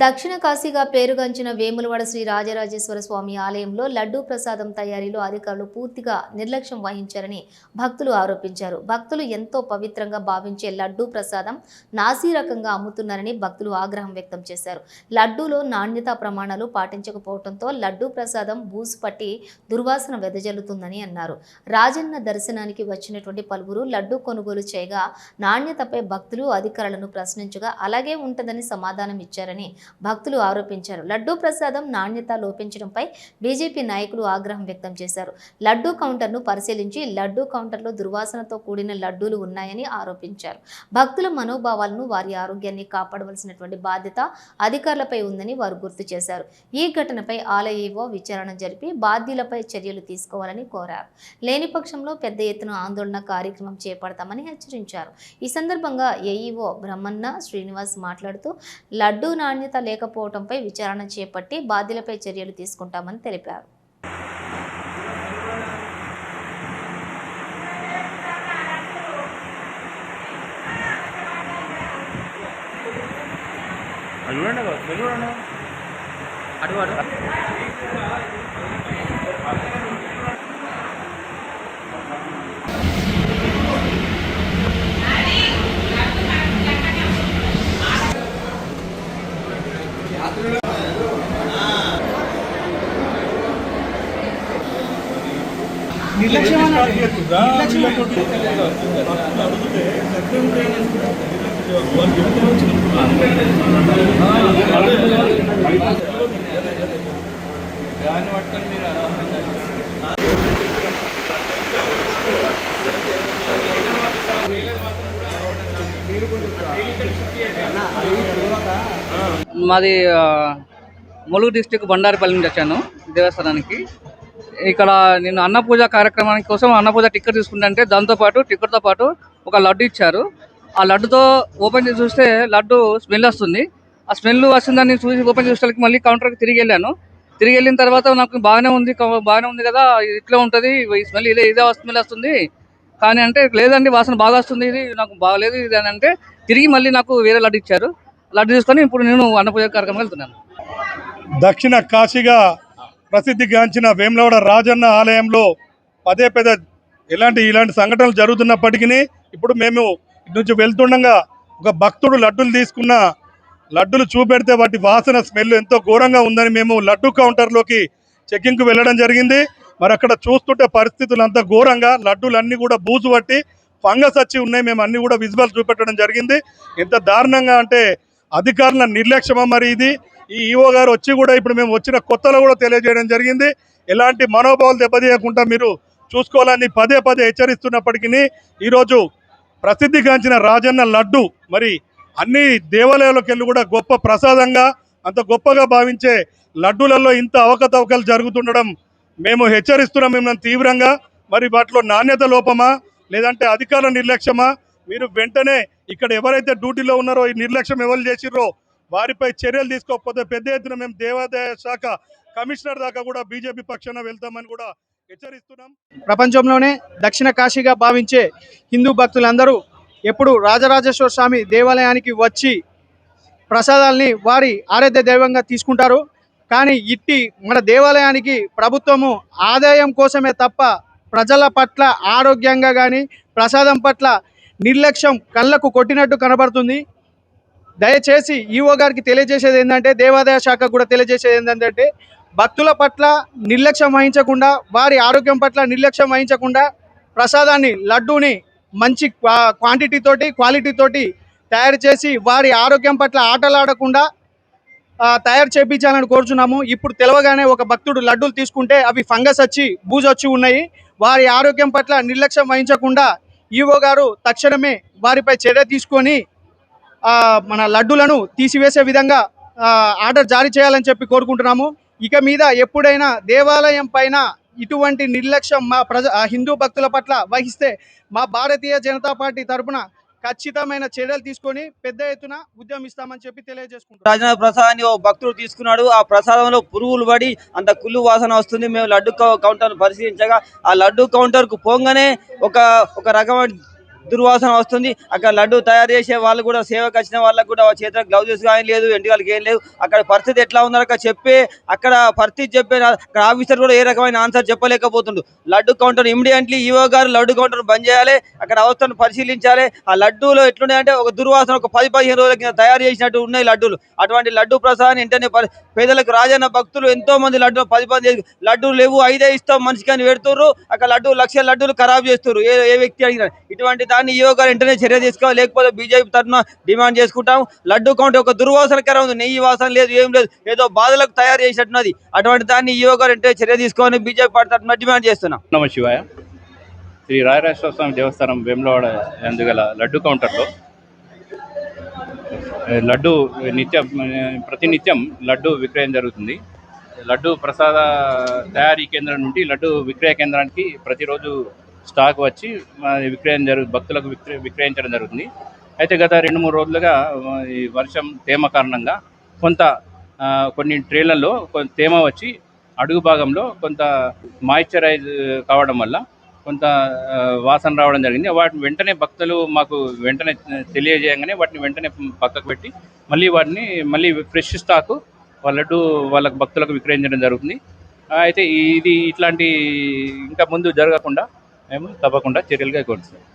దక్షిణ కాశీగా పేరుగాంచిన వేములవాడ శ్రీ రాజరాజేశ్వర స్వామి ఆలయంలో లడ్డూ ప్రసాదం తయారీలో అధికారులు పూర్తిగా నిర్లక్ష్యం వహించారని భక్తులు ఆరోపించారు. భక్తులు ఎంతో పవిత్రంగా భావించే లడ్డూ ప్రసాదం నాసీ రకంగా అమ్ముతున్నారని భక్తులు ఆగ్రహం వ్యక్తం చేశారు. లడ్డూలో నాణ్యతా ప్రమాణాలు పాటించకపోవడంతో లడ్డూ ప్రసాదం బూజు పట్టి దుర్వాసన వెదజల్లుతుందని అన్నారు. రాజన్న దర్శనానికి వచ్చినటువంటి పలువురు లడ్డూ కొనుగోలు చేయగా నాణ్యతపై భక్తులు అధికారులను ప్రశ్నించగా అలాగే ఉంటుందని సమాధానం ఇచ్చారని భక్తులు ఆరోపించారు. లడ్డూ ప్రసాదం నాణ్యత లోపించడంపై బీజేపీ నాయకులు ఆగ్రహం వ్యక్తం చేశారు. లడ్డూ కౌంటర్ను పరిశీలించి లడ్డూ కౌంటర్లో దుర్వాసనతో కూడిన లడ్డూలు ఉన్నాయని ఆరోపించారు. భక్తుల మనోభావాలను వారి ఆరోగ్యాన్ని కాపాడవలసినటువంటి బాధ్యత అధికారులపై ఉందని వారు గుర్తు చేశారు. ఈ ఘటనపై ఆలయ విచారణ జరిపి బాధ్యులపై చర్యలు తీసుకోవాలని కోరారు. లేని పక్షంలో పెద్ద ఎత్తున ఆందోళన కార్యక్రమం చేపడతామని హెచ్చరించారు. ఈ సందర్భంగా ఏఈఓ బ్రహ్మన్న శ్రీనివాస్ మాట్లాడుతూ లడ్డూ నాణ్యత లేకపోవడంపై విచారణ చేపట్టి బాధ్యులపై చర్యలు తీసుకుంటామని తెలిపారు. అది దాన్ని పట్టుకొని మీరు మాది ములుగు డిస్టిక్ బండారిపల్లి నుంచి వచ్చాను దేవస్థానానికి. ఇక్కడ నేను అన్నపూజ కార్యక్రమానికి కోసం అన్నపూజ టిక్కెట్ తీసుకుంటే దాంతోపాటు టిక్కెట్తో పాటు ఒక లడ్డు ఇచ్చారు. ఆ లడ్డుతో ఓపెన్ చేసి చూస్తే లడ్డు స్మెల్ వస్తుంది. ఆ స్మెల్ వస్తుందని చూసి ఓపెన్ చేసేకి మళ్ళీ కౌంటర్కి తిరిగి వెళ్ళాను. తిరిగి వెళ్ళిన తర్వాత నాకు బాగానే ఉంది బాగానే ఉంది కదా ఇది ఇట్లా ఉంటుంది ఈ స్మెల్ ఇదే ఇదే స్మెల్ వస్తుంది. కానీ అంటే లేదండి వాసన బాగా వస్తుంది ఇది నాకు బాగలేదు ఇది అని అంటే తిరిగి మళ్ళీ నాకు వేరే లడ్డు ఇచ్చారు. లడ్డు తీసుకొని ఇప్పుడు నేను అన్నపూజ కార్యక్రమం వెళ్తున్నాను. దక్షిణ కాశీగా ప్రసిద్ధిగాంచిన వేములవాడ రాజన్న ఆలయంలో పదే పదే ఇలాంటి ఇలాంటి సంఘటనలు జరుగుతున్నప్పటికీ ఇప్పుడు మేము ఇటు నుంచి వెళ్తుండగా ఒక భక్తుడు లడ్డులు తీసుకున్న లడ్డులు చూపెడితే వాటి వాసన స్మెల్ ఎంతో ఘోరంగా ఉందని మేము లడ్డు కౌంటర్లోకి చెకింగ్కి వెళ్ళడం జరిగింది. మరి అక్కడ చూస్తుంటే పరిస్థితులు అంతా ఘోరంగా లడ్డూలన్నీ కూడా బూజు పట్టి ఫంగస్ వచ్చి ఉన్నాయి. మేము అన్నీ కూడా విజువల్ చూపెట్టడం జరిగింది. ఎంత దారుణంగా అంటే అధికారుల నిర్లక్ష్యమా మరి ఇది. ఈ ఈఓ గారు వచ్చి కూడా ఇప్పుడు మేము వచ్చిన కొత్తలో కూడా తెలియజేయడం జరిగింది. ఎలాంటి మనోభావాలు దెబ్బతీయకుండా మీరు చూసుకోవాలని పదే పదే హెచ్చరిస్తున్నప్పటికీ ఈరోజు ప్రసిద్ధిగాంచిన రాజన్న లడ్డు మరి అన్ని దేవాలయాలకు వెళ్ళి కూడా గొప్ప ప్రసాదంగా అంత గొప్పగా భావించే లడ్డూలలో ఇంత అవకతవకలు జరుగుతుండడం మేము హెచ్చరిస్తున్నాం మిమ్మల్ని తీవ్రంగా. మరి వాటిలో నాణ్యత లోపమా లేదంటే అధికార నిర్లక్ష్యమా? మీరు వెంటనే ఇక్కడ ఎవరైతే డ్యూటీలో ఉన్నారో ఈ నిర్లక్ష్యం ఎవరు చేసిర్రో వారిపై చర్యలు తీసుకోకపోతే పెద్ద ఎత్తున మేము దేవాదాయ శాఖ కమిషనర్ దాకా కూడా బీజేపీ పక్షాన వెళ్తామని కూడా హెచ్చరిస్తున్నాం. ప్రపంచంలోనే దక్షిణ కాశీగా భావించే హిందూ భక్తులందరూ ఎప్పుడు రాజరాజేశ్వర స్వామి దేవాలయానికి వచ్చి ప్రసాదాల్ని వారి ఆరాధ్య దైవంగా తీసుకుంటారు. కానీ ఇట్టి మన దేవాలయానికి ప్రభుత్వము ఆదాయం కోసమే తప్ప ప్రజల పట్ల ఆరోగ్యంగా కానీ ప్రసాదం పట్ల నిర్లక్ష్యం కళ్ళకు కొట్టినట్టు కనబడుతుంది. దయచేసి ఈఓ గారికి తెలియజేసేది ఏంటంటే దేవాదాయ శాఖ కూడా తెలియజేసేది ఏంటంటే భక్తుల పట్ల నిర్లక్ష్యం వహించకుండా వారి ఆరోగ్యం పట్ల నిర్లక్ష్యం వహించకుండా ప్రసాదాన్ని లడ్డూని మంచి క్వాంటిటీ తోటి క్వాలిటీ తోటి తయారు చేసి వారి ఆరోగ్యం పట్ల ఆటలాడకుండా తయారు చేయించాలని కోరుచున్నాము. ఇప్పుడు తెలవగానే ఒక భక్తుడు లడ్డూలు తీసుకుంటే అవి ఫంగస్ వచ్చి బూజు వచ్చి ఉన్నాయి. వారి ఆరోగ్యం పట్ల నిర్లక్ష్యం వహించకుండా ఈవో గారు తక్షణమే వారిపై చర్య తీసుకొని మన లడ్డూలను తీసివేసే విధంగా ఆర్డర్ జారీ చేయాలని చెప్పి కోరుకుంటున్నాము. ఇక మీద ఎప్పుడైనా దేవాలయం పైన ఇటువంటి నిర్లక్ష్యం మా ప్రజ హిందూ భక్తుల పట్ల వహిస్తే మా భారతీయ జనతా పార్టీ తరపున ఖచ్చితమైన చర్యలు తీసుకొని పెద్ద ఎత్తున ఉద్యమిస్తామని చెప్పి తెలియజేసుకుంటాం రాజనాథ ప్రసాదాన్ని ఓ భక్తుడు తీసుకున్నాడు. ఆ ప్రసాదంలో పురుగులు పడి అంత కుళ్ళు వాసన వస్తుంది. మేము లడ్డు కౌంటర్ పరిశీలించగా ఆ లడ్డు కౌంటర్కు పోగానే ఒక ఒక రకమైన దుర్వాసన వస్తుంది. అక్కడ లడ్డు తయారు చేసే వాళ్ళు కూడా సేవకు వచ్చిన వాళ్ళకి కూడా చేతిలో గ్లౌజెస్ కానీ లేదు ఎంటికలకి ఏం లేదు. అక్కడ పరిస్థితి ఎట్లా ఉందో అక్కడ చెప్పే అక్కడ పరిస్థితి చెప్పే అక్కడ ఆఫీసర్ కూడా ఏ రకమైన ఆన్సర్ చెప్పలేకపోతుండు. లడ్డు కౌంటర్ ఇమీడియట్లీ ఈవో గారు లడ్డు కౌంటర్ బంద్ చేయాలి అక్కడ అవస్థను పరిశీలించాలి. ఆ లడ్డూలో ఎట్లున్నాయంటే ఒక దుర్వాసన ఒక పది పదిహేను రోజుల కింద తయారు చేసినట్టు ఉన్నాయి లడ్డూలు. అటువంటి లడ్డు ప్రసాదం వెంటనే పేదలకు రాజన్న భక్తులు ఎంతో మంది లడ్డు పది పది లడ్డూలు లేవు ఐదే ఇస్తాం మనిషికి అని పెడుతున్నారు అక్కడ లడ్డు లక్ష లడ్డూలు ఖరాబ్ చేస్తున్నారు ఏ ఏ వ్యక్తి అడిగినా. ఇటువంటి దాన్ని ఈవో వెంటనే చర్య తీసుకోవాలి. లేకపోతే బీజేపీ తరఫున డిమాండ్ చేసుకుంటాం లడ్డు కౌంటర్ ఒక దుర్వాసనకరం ఉంది. నెయ్యి వాసన లేదు ఏం లేదు. ఏదో బాధలకు తయారు చేసినట్టున్నది. అటువంటి దాన్ని ఈవో వెంటనే చర్య తీసుకోవాలని బీజేపీ పార్టీ తరఫున డిమాండ్ చేస్తున్నాం. నమ శివాయ. శ్రీ రాయరాజేశ్వర స్వామి దేవస్థానం వేములవాడ ఎందుగల లడ్డు కౌంటర్లో. లడ్డు నిత్యం ప్రతినిత్యం లడ్డు విక్రయం జరుగుతుంది. లడ్డు ప్రసాద తయారీ కేంద్రం నుండి లడ్డు విక్రయ కేంద్రానికి ప్రతిరోజు స్టాక్ వచ్చి విక్రయం జరుగు భక్తులకు విక్రయ విక్రయించడం జరుగుతుంది. అయితే గత రెండు మూడు రోజులుగా ఈ వర్షం తేమ కారణంగా కొంత కొన్ని ట్రైన్లలో కొంత తేమ వచ్చి అడుగు భాగంలో కొంత మాయిశ్చరైజ్ కావడం వల్ల కొంత వాసన రావడం జరిగింది. వాటిని వెంటనే భక్తులు మాకు వెంటనే తెలియజేయగానే వాటిని వెంటనే పక్కకు పెట్టి మళ్ళీ వాటిని మళ్ళీ ఫ్రెష్ స్టాకు వాళ్ళకు వాళ్ళకు భక్తులకు విక్రయించడం జరుగుతుంది. అయితే ఇది ఇట్లాంటి ఇంకా ముందు జరగకుండా మేము తప్పకుండా చర్యలుగా కొడుతాం